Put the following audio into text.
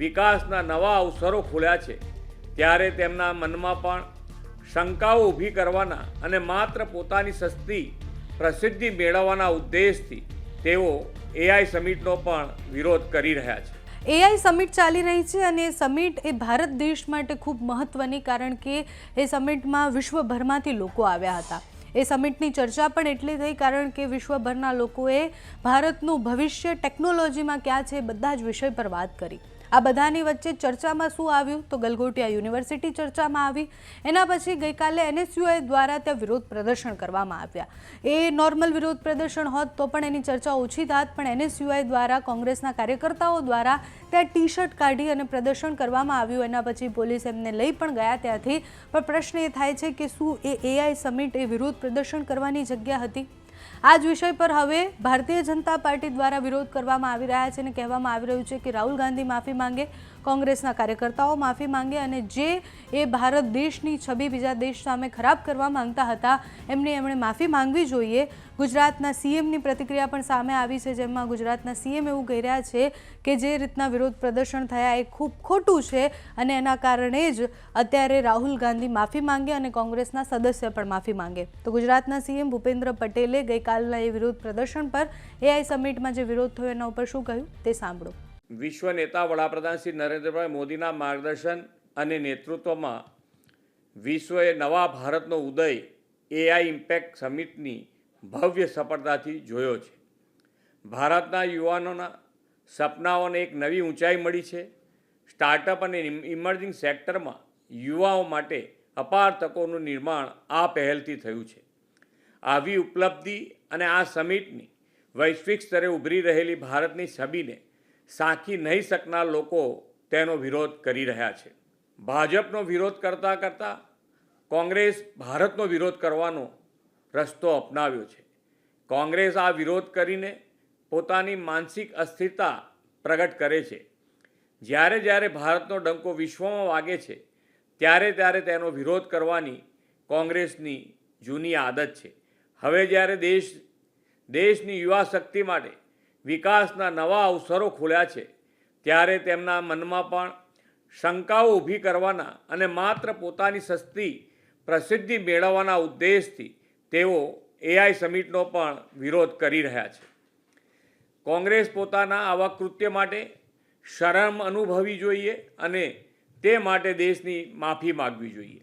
વિકાસના નવા અવસરો ખોલ્યા છે. ત્યારે તેમના મનમાં પણ શંકાઓ ઊભી કરવાના અને માત્ર પોતાની સસ્તી પ્રસિદ્ધિ મેળવવાના ઉદ્દેશથી તેઓ એઆઈ સમિટનો પણ વિરોધ કરી રહ્યા છે. એઆઈ સમિટ ચાલી રહી છે અને એ સમિટ એ ભારત દેશ માટે ખૂબ મહત્ત્વની કારણ કે એ સમિટમાં વિશ્વભરમાંથી લોકો આવ્યા હતા. એ સમિટની ચર્ચા પણ એટલી થઈ કારણ કે વિશ્વભરના લોકોએ ભારતનું ભવિષ્ય ટેકનોલોજીમાં ક્યાં છે બધા જ વિષય પર વાત કરી. આ બધાની વચ્ચે ચર્ચામાં શું આવ્યું? તો ગલગોટિયા યુનિવર્સિટી ચર્ચામાં આવી. એના પછી ગઈકાલે એનએસયુઆઈ દ્વારા ત્યાં વિરોધ પ્રદર્શન કરવામાં આવ્યા. એ નોર્મલ વિરોધ પ્રદર્શન હોત તો પણ એની ચર્ચા ઓછી થાત, પણ એનએસયુઆઈ દ્વારા કોંગ્રેસના કાર્યકર્તાઓ દ્વારા ત્યાં ટી શર્ટ કાઢી અને પ્રદર્શન કરવામાં આવ્યું. એના પછી પોલીસ એમને લઈ પણ ગયા ત્યાંથી. પણ પ્રશ્ન એ થાય છે કે શું એ એઆઈ સમિટ એ વિરોધ પ્રદર્શન કરવાની જગ્યા હતી? આ જ વિષય પર હવે ભારતીય જનતા પાર્ટી દ્વારા વિરોધ કરવામાં આવી રહ્યા છે અને કહેવામાં આવી રહ્યું છે કે રાહુલ ગાંધી માફી માંગે કોંગ્રેસના કાર્યકર્તાઓ માફી માંગે અને જે એ ભારત દેશની છબી બીજા દેશ સામે ખરાબ કરવા માંગતા હતા, એમને એમણે માફી માંગવી જોઈએ. ગુજરાતના સીએમની પ્રતિક્રિયા પણ સામે આવી છે, જેમાં ગુજરાતના સીએમ એવું કહી રહ્યા છે કે જે રીતના વિરોધ પ્રદર્શન થયા એ ખૂબ ખોટું છે અને એના કારણે જ અત્યારે રાહુલ ગાંધી માફી માંગે અને કોંગ્રેસના સદસ્ય પણ માફી માંગે. તો ગુજરાતના સીએમ ભૂપેન્દ્ર પટેલે ગઈકાલના એ વિરોધ પ્રદર્શન પર એઆઈ સમિટમાં જે વિરોધ થયો એના ઉપર શું કહ્યું તે સાંભળો. વિશ્વ નેતા વડાપ્રધાન શ્રી નરેન્દ્રભાઈ મોદીના માર્ગદર્શન અને નેતૃત્વમાં વિશ્વએ નવા ભારતનો ઉદય એઆઈ ઇમ્પેક્ટ સમિટની ભવ્ય સફળતાથી જોયો છે. ભારતના યુવાનોના સપનાઓને એક નવી ઊંચાઈ મળી છે. સ્ટાર્ટઅપ અને ઇમર્જિંગ સેક્ટરમાં યુવાઓ માટે અપાર તકોનું નિર્માણ આ પહેલથી થયું છે. આવી ઉપલબ્ધિ અને આ સમિટની વૈશ્વિક સ્તરે ઉભરી રહેલી ભારતની છબીને સાંખી નહીં શકનાર લોકો તેનો વિરોધ કરી રહ્યા છે. ભાજપનો વિરોધ કરતાં કરતાં કોંગ્રેસ ભારતનો વિરોધ કરવાનો રસ્તો અપનાવ્યો છે. કોંગ્રેસ આ વિરોધ કરીને પોતાની માનસિક અસ્થિરતા પ્રગટ કરે છે. જ્યારે જ્યારે ભારતનો ડંકો વિશ્વમાં વાગે છે, ત્યારે ત્યારે તેનો વિરોધ કરવાની કોંગ્રેસની જૂની આદત છે. હવે જ્યારે દેશ, દેશની યુવા શક્તિ માટે વિકાસના નવા અવસરો ખોલ્યા છે. ત્યારે તેમના મનમાં પણ શંકાઓ ઊભી કરવાના અને માત્ર પોતાની સસ્તી પ્રસિદ્ધિ મેળવવાના ઉદ્દેશથી તેઓ એઆઈ સમિટનો પણ વિરોધ કરી રહ્યા છે. કોંગ્રેસ પોતાના આવા કૃત્ય માટે શરમ અનુભવવી જોઈએ અને તે માટે દેશની માફી માગવી જોઈએ.